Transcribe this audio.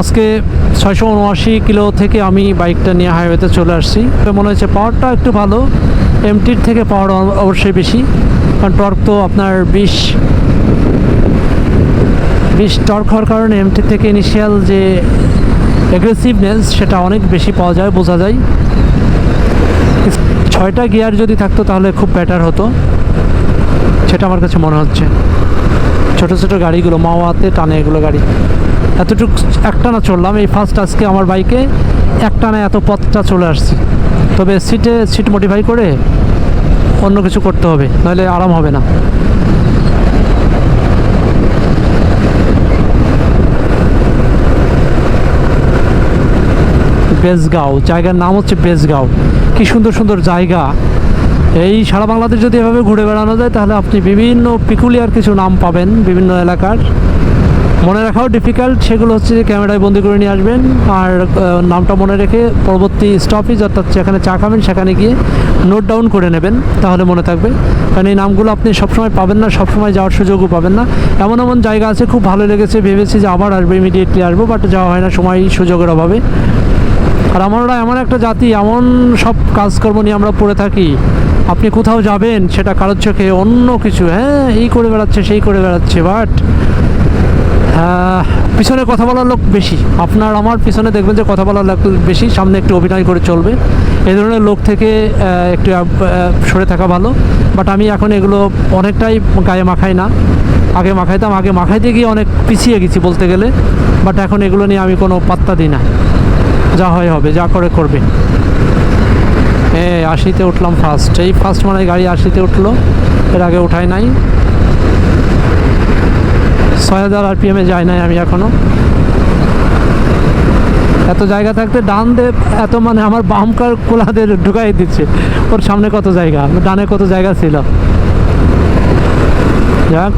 আজকে ছয়শো উনআশি কিলো থেকে আমি বাইকটা নিয়ে হাইওয়েতে চলে আসছি। মনে হচ্ছে পাওয়ারটা একটু ভালো। এমটির থেকে পাওয়ার অবশ্যই বেশি। কারণ টর্ক তো আপনার বিশ বিশ টর্ক হওয়ার কারণে এমটির থেকে ইনিশিয়াল যে অ্যাগ্রেসিভনেস সেটা অনেক বেশি পাওয়া যায়, বোঝা যায়। ছয়টা গিয়ার যদি থাকতো তাহলে খুব বেটার হতো। সেটা আমার কাছে মনে হচ্ছে। ছোট ছোট গাড়িগুলো, মাওয়াতে টানে এগুলো গাড়ি। এতটুকু একটানা চললাম এই ফার্স্ট আজকে আমার বাইকে একটানা এত পথটা চলে আসছি। তবে সিটে সিট মডিফাই করে অন্য কিছু করতে হবে, নাহলে আরাম হবে না। বেজগাঁও জায়গার নাম হচ্ছে বেজগাঁও কি সুন্দর সুন্দর জায়গা। এই সারা বাংলাদেশ যদি এভাবে ঘুরে বেড়ানো যায়, তাহলে আপনি বিভিন্ন পিকুলিয়ার কিছু নাম পাবেন বিভিন্ন এলাকার। মনে রাখাও ডিফিকাল্ট সেগুলো হচ্ছে যে ক্যামেরায় বন্দি করে নিয়ে আসবেন। আর নামটা মনে রেখে পরবর্তী স্টপেজ অর্থাৎ যেখানে চা খাবেন সেখানে গিয়ে নোট ডাউন করে নেবেন, তাহলে মনে থাকবে। কারণ এই নামগুলো আপনি সবসময় পাবেন না, সবসময় যাওয়ার সুযোগও পাবেন না। এমন এমন জায়গা আছে, খুব ভালো লেগেছে, ভেবেছি যে আবার আসবে ইমিডিয়েটলি আসব বাট যাওয়া হয় না, সময় সুযোগের অভাবে। আর আমরা এমন একটা জাতি, এমন সব কাজকর্ম নিয়ে আমরা পড়ে থাকি, আপনি কোথাও যাবেন, সেটা কারোর চোখে অন্য কিছু হ্যাঁ এই করে বেড়াচ্ছে, সেই করে বেড়াচ্ছে বাট পিছনে কথা বলার লোক বেশি। আপনার আমার পিছনে দেখবেন যে কথা বলার লোক বেশি, সামনে একটু অভিনয় করে চলবে। এই ধরনের লোক থেকে একটু সরে থাকা ভালো। বাট আমি এখন এগুলো অনেকটাই গায়ে মাখাই না। আগে মাখাইতাম, আগে মাখাইতে গিয়ে অনেক পিছিয়ে গেছি বলতে গেলে। বাট এখন এগুলো নিয়ে আমি কোনো পাত্তা দিই না। যা হয় হবে, যা করে করবে। এ আশিতে উঠলাম ফার্স্ট এই ফার্স্ট মানে গাড়ি আশিতে উঠল, এর আগে উঠাই নাই। ছয় হাজার আরপিএমে যাই নাই আমি এখনও এত জায়গা থাকতে ডান দে এত মানে আমার বামকার কোলাদের ঢুকাই দিচ্ছে। ওর সামনে কত জায়গা? ডানে কত জায়গা ছিল? যাক।